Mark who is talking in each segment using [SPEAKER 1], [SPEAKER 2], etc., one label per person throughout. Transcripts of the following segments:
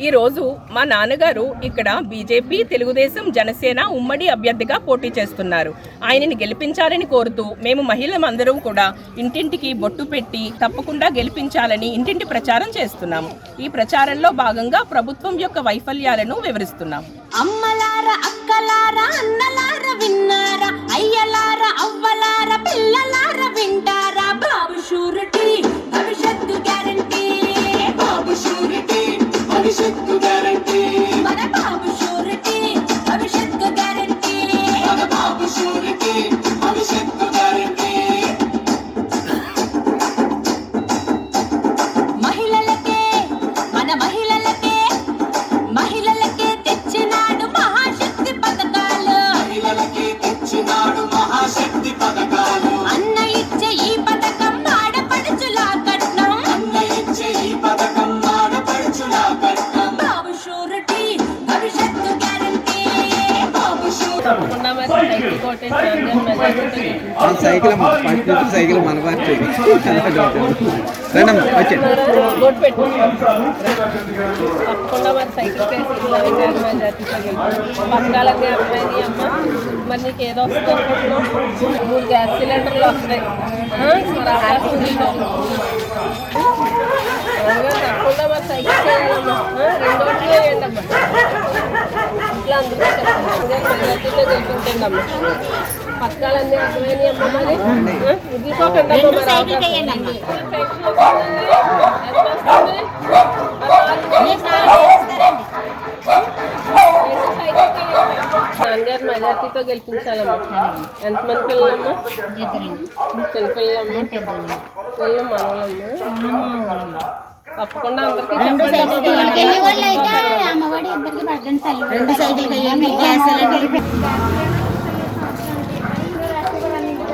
[SPEAKER 1] ఈరోజు మా నాన్నగారు ఇక్కడ బీజేపీ తెలుగుదేశం జనసేన ఉమ్మడి అభ్యర్థిగా పోటీ చేస్తున్నారు. ఆయనని గెలిపించాలని కోరుతూ మేము మహిళలందరం కూడా ఇంటింటికి బొట్టు పెట్టి తప్పకుండా గెలిపించాలని ఇంటింటి ప్రచారం చేస్తున్నాము. ఈ ప్రచారంలో భాగంగా ప్రభుత్వం యొక్క వైఫల్యాలను వివరిస్తున్నాము.
[SPEAKER 2] అమ్మలారా అక్కలారా అన్నలారా విన్నారా అయ్యలారా అవ్వలారా మహిళలకే మన మహిళలకే మహిళలకే తెచ్చినాడు మహాశక్తి పథకాలు.
[SPEAKER 3] మహిళలకి తెచ్చినాడు
[SPEAKER 2] బాబు షూరిటీ
[SPEAKER 4] ఆ సైకిల్ అమ్మ ఫస్ట్ నుంచి సైకిల్ మన పార్టీ రండమ్మా వచ్చండి
[SPEAKER 1] ఓటు పెట్టు. తప్పకుండా మరి సైకిల్ కేసు పథకాలన్నీ అర్థమైంది అమ్మ? మరి నీకు ఏదో వస్తుంది అనుకుంటున్నావు? మూడు గ్యాస్ సిలిండర్లు వస్తాయి ఆ, మరి అవకాశం ఉంది నీకు. అలాగే తప్పకుండా మరి సైకిల్ చేయాలమ్మా. ఆ, రెండు ఓట్లు వేయండి అమ్మా ఇట్లా అందరూ చెప్పండి మెజార్టీతో గెలిపించండి పథకాలన్నీ అర్థమైనాయి అమ్మ మరి మరి నాన్నగారు మెజార్టీతో గెలిపించాలమ్మా ఎంతమంది పిల్లలమ్మా చిన్న పిల్లలు తప్పకుండా అందరికీ చెప్పండి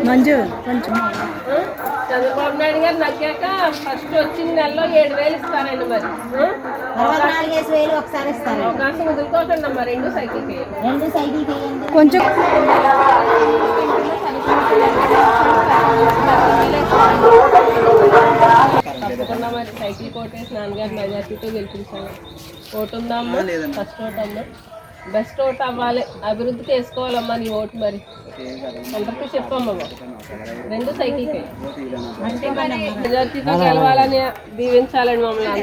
[SPEAKER 5] మంజు కొంచెం?
[SPEAKER 1] చంద్రబాబు నాయుడు గారు నగ్గాక ఫస్ట్ వచ్చిన నెలలో ఏడు వేలు ఇస్తారండి మరి?
[SPEAKER 5] నాలుగేసి వేలు ఒకసారి ఇస్తారు
[SPEAKER 1] అవకాశం వదులుకోకండి అమ్మా రెండు సైకిల్కి
[SPEAKER 5] రెండు సైకిల్ కొంచెం
[SPEAKER 1] తప్పకుండా మరి కోటేసి నాన్నగారు మెజార్టీతో గెలిపించాలి ఓటు ఉందా అమ్మా ఫస్ట్ ఓట్ అమ్మా. బెస్ట్ ఓట్ అవ్వాలి అభివృద్ధికి వేసుకోవాలమ్మా నీ ఓటు మరి. అందరికీ చెప్పమ్మా. రెండు సైకిల్కి. మెజార్టీతో గెలవాలని దీవించాలండి మమ్మల్ని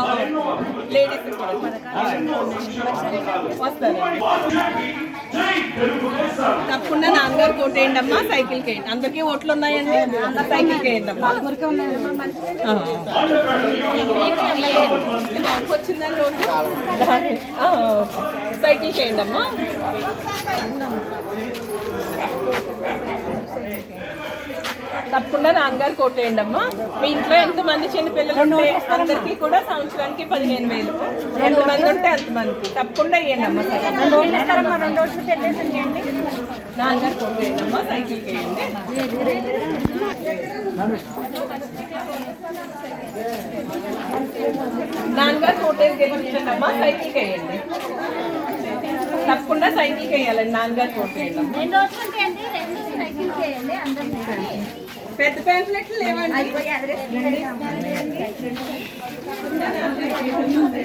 [SPEAKER 1] అందరినీ లేడీస్ తప్పకుండా నాన్నగారు కోటేయండి అమ్మా సైకిల్కి అందరికీ ఓట్లు ఉన్నాయండి. సైకిల్కి వేయండి అమ్మా. వచ్చిందండి ఓటు సైకిల్కి అమ్మా తప్పకుండా నాన్నగారు కోటేయండి అమ్మా మీ ఇంట్లో ఎంతమంది చిన్న పిల్లలు ఉంటే అందరికీ కూడా సంవత్సరానికి పదిహేను వేలు. ఎంతమంది ఉంటే అంతమందికి తప్పకుండా వేయండి అమ్మా నాన్నగారు కోటేయండి అమ్మా సైకిల్కి వేయండి నాన్నగారు కోటేసి గెలిపించండి అమ్మా సైకిల్కి వేయండి తప్పకుండా సైకిల్కి వేయాలండి నాన్నగారు కోటేయండి అమ్మా పెద్ద ప్యాంప్లెట్లు లేవండి.